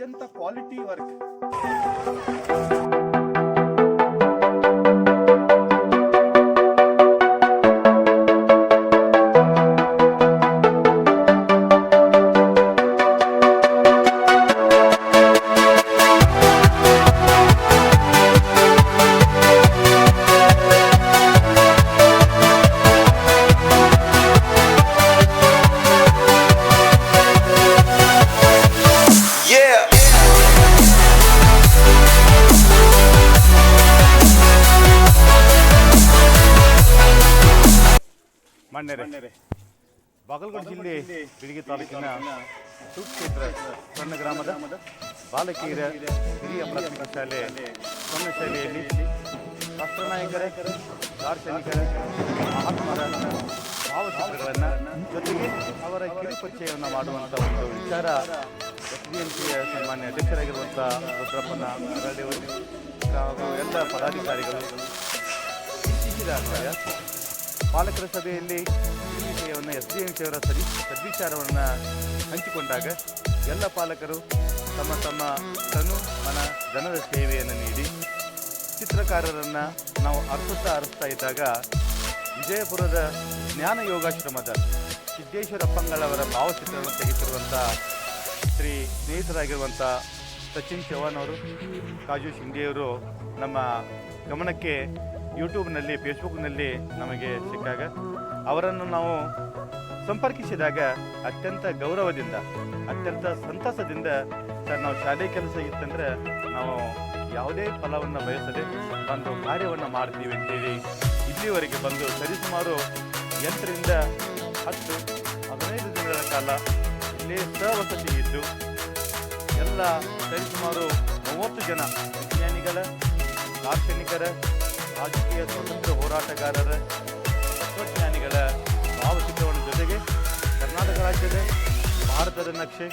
ಅತ್ಯಂತ quality work ಮಾನ್ಯರೇ Bagalkot ಜಿಲ್ಲೆ ಬಿಳಿಗಿ ತಾಲೂಕಿನ ಸುಕ್ಷೇತ್ರ ಸಣ್ಣ ಗ್ರಾಮದ ಬಾಲಕಿಯರ ಹಿರಿಯ ಪ್ರಾಥಮಿಕ ಶಾಲೆ ಸಣ್ಣ ಶಾಲೆಯಲ್ಲಿ ರಾಷ್ಟ್ರನಾಯಕರ ದಾರ್ಶನಿಕರ ಮಹಾತ್ಮರ ಭಾವಚಿತ್ರಗಳನ್ನು ಜೊತೆಗೆ ಅವರ ಕಿರುಪರಿಚಯವನ್ನು ಮಾಡುವಂಥ ಒಂದು ವಿಚಾರ ಎಸ್ ಡಿ ಎಂ ಸಿಯ ಸನ್ಮಾನ್ಯ ಅಧ್ಯಕ್ಷರಾಗಿರುವಂಥ ರುದ್ರಪ್ಪನ ಹಾಗೂ ಎಲ್ಲ ಪದಾಧಿಕಾರಿಗಳು ಇತ್ತೀಚಿನ ಪಾಲಕರ ಸಭೆಯಲ್ಲಿ ಈ ವಿಷಯವನ್ನು ಎಸ್ ಡಿ ಎಂ ಸಿಯವರ ಸರಿ ಸದ್ವಿಚಾರವನ್ನು ಹಂಚಿಕೊಂಡಾಗ ಎಲ್ಲ ಪಾಲಕರು ತಮ್ಮ ತಮ್ಮ ತನು ಮನ ಜನರ ಸೇವೆಯನ್ನು ನೀಡಿ ಚಿತ್ರಕಾರರನ್ನು ನಾವು ಅರ್ಪಿಸ್ತಾ ಅರ್ಪಿಸ್ತಾ ಇದ್ದಾಗ ವಿಜಯಪುರದ ಜ್ಞಾನ ಯೋಗಾಶ್ರಮದ ಸಿದ್ದೇಶ್ವರ ಪಂಗಳವರ ಭಾವಚಿತ್ರವನ್ನು ತೆಗೆದಿರುವಂಥ ಶ್ರೀ ಸ್ನೇಹಿತರಾಗಿರುವಂಥ ಸಚಿನ್ ಚೌಹಾಣ್ ಅವರು, ಕಾಜು ಶಿಂಡೆಯವರು ನಮ್ಮ ಗಮನಕ್ಕೆ ಯೂಟ್ಯೂಬ್ನಲ್ಲಿ, ಫೇಸ್ಬುಕ್ನಲ್ಲಿ ನಮಗೆ ಸಿಕ್ಕಾಗ, ಅವರನ್ನು ನಾವು ಸಂಪರ್ಕಿಸಿದಾಗ ಅತ್ಯಂತ ಗೌರವದಿಂದ, ಅತ್ಯಂತ ಸಂತಸದಿಂದ ಸರ್, ನಾವು ಶಾಲೆ ಕೆಲಸ ಇತ್ತಂದ್ರೆ ನಾವು ಯಾವುದೇ ಫಲವನ್ನು ಬಯಸದೆ ಒಂದು ಕಾರ್ಯವನ್ನು ಮಾಡ್ತೀವಿ ಅಂತೇಳಿ ಇಲ್ಲಿವರೆಗೆ ಬಂದು ಸರಿಸುಮಾರು ಎಂಟರಿಂದ ಹತ್ತು, ಹದಿನೈದು ದಿನಗಳ ಕಾಲ ಇಲ್ಲಿ ಸವಸತಿ ಇದ್ದು, ಎಲ್ಲ ಸರಿಸುಮಾರು ಮೂವತ್ತು ಜನ ವಿಜ್ಞಾನಿಗಳ, ದಾರ್ಶನಿಕರ ರಾಜಕೀಯ ಸ್ವತಂತ್ರ ಹೋರಾಟಗಾರರ ತತ್ವಜ್ಞಾನಿಗಳ ಭಾವಚಿತ್ರಗಳ ಜೊತೆಗೆ ಕರ್ನಾಟಕ ರಾಜ್ಯದ ಭಾರತದ ನಕ್ಷೆ,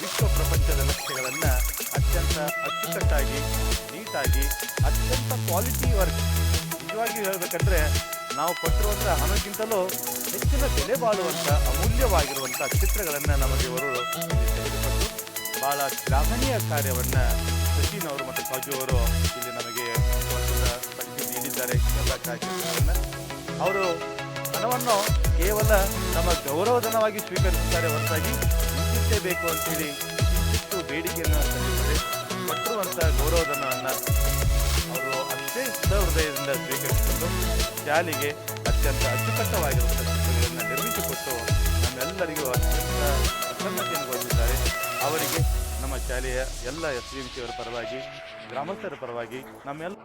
ವಿಶ್ವ ಪ್ರಪಂಚದ ನಕ್ಷೆಗಳನ್ನು ಅತ್ಯಂತ ಅಚ್ಚುಕಟ್ಟಾಗಿ, ನೀಟಾಗಿ, ಅತ್ಯಂತ ಕ್ವಾಲಿಟಿ ವರ್ಕ್ ನಿಜವಾಗಿ ಹೇಳಬೇಕಂದ್ರೆ ನಾವು ಕೊಟ್ಟಿರುವಂಥ ಹಣಕ್ಕಿಂತಲೂ ಹೆಚ್ಚಿನ ಬೆಲೆ ಬಾಳುವಂಥ ಅಮೂಲ್ಯವಾಗಿರುವಂಥ ಚಿತ್ರಗಳನ್ನು ನಮಗೆ ಇವರು ತೆಗೆದುಕೊಂಡು ಬಹಳ ಶ್ಲಾಘನೀಯ ಕಾರ್ಯವನ್ನು ಸಚಿನ್ ಅವರು ಮತ್ತು ಕಾಜು ಅವರು ಇಲ್ಲಿ ನಮಗೆ ಪಟ್ಟಿ ಎಲ್ಲ ಅವರು ಹಣವನ್ನು ಕೇವಲ ನಮ್ಮ ಗೌರವಧನವಾಗಿ ಸ್ವೀಕರಿಸುತ್ತಾರೆ ಹೊರತಾಗಿ ಇಂತಿಷ್ಟೇ ಬೇಕು ಅಂತೇಳಿ ಇಂತಿಷ್ಟು ಬೇಡಿಕೆಯನ್ನು ಸಲ್ಲಿಸಿದರೆ ಕೊಟ್ಟಿರುವಂಥ ಗೌರವಧನವನ್ನು ಅವರು ಅಷ್ಟೇ ಸಹೃದಯದಿಂದ ಸ್ವೀಕರಿಸಿಕೊಂಡು ಶಾಲೆಗೆ ಅತ್ಯಂತ ಅಚ್ಚುಕಟ್ಟವಾಗಿರುವಂಥ ಚಿತ್ರಗಳನ್ನು ನಿರ್ಮಿಸಿಕೊಟ್ಟು ನಮ್ಮೆಲ್ಲರಿಗೂ ಅತ್ಯಂತ ಪ್ರಸನ್ನತೆಯನ್ನು ಗೊಳಿಸಿದ್ದಾರೆ ಅವರಿಗೆ ನಮ್ಮ ಶಾಲೆಯ ಎಲ್ಲ ಎಸ್ ಡಿ ಪರವಾಗಿ, ಗ್ರಾಮಸ್ಥರ ಪರವಾಗಿ ನಮ್ಮೆಲ್ಲ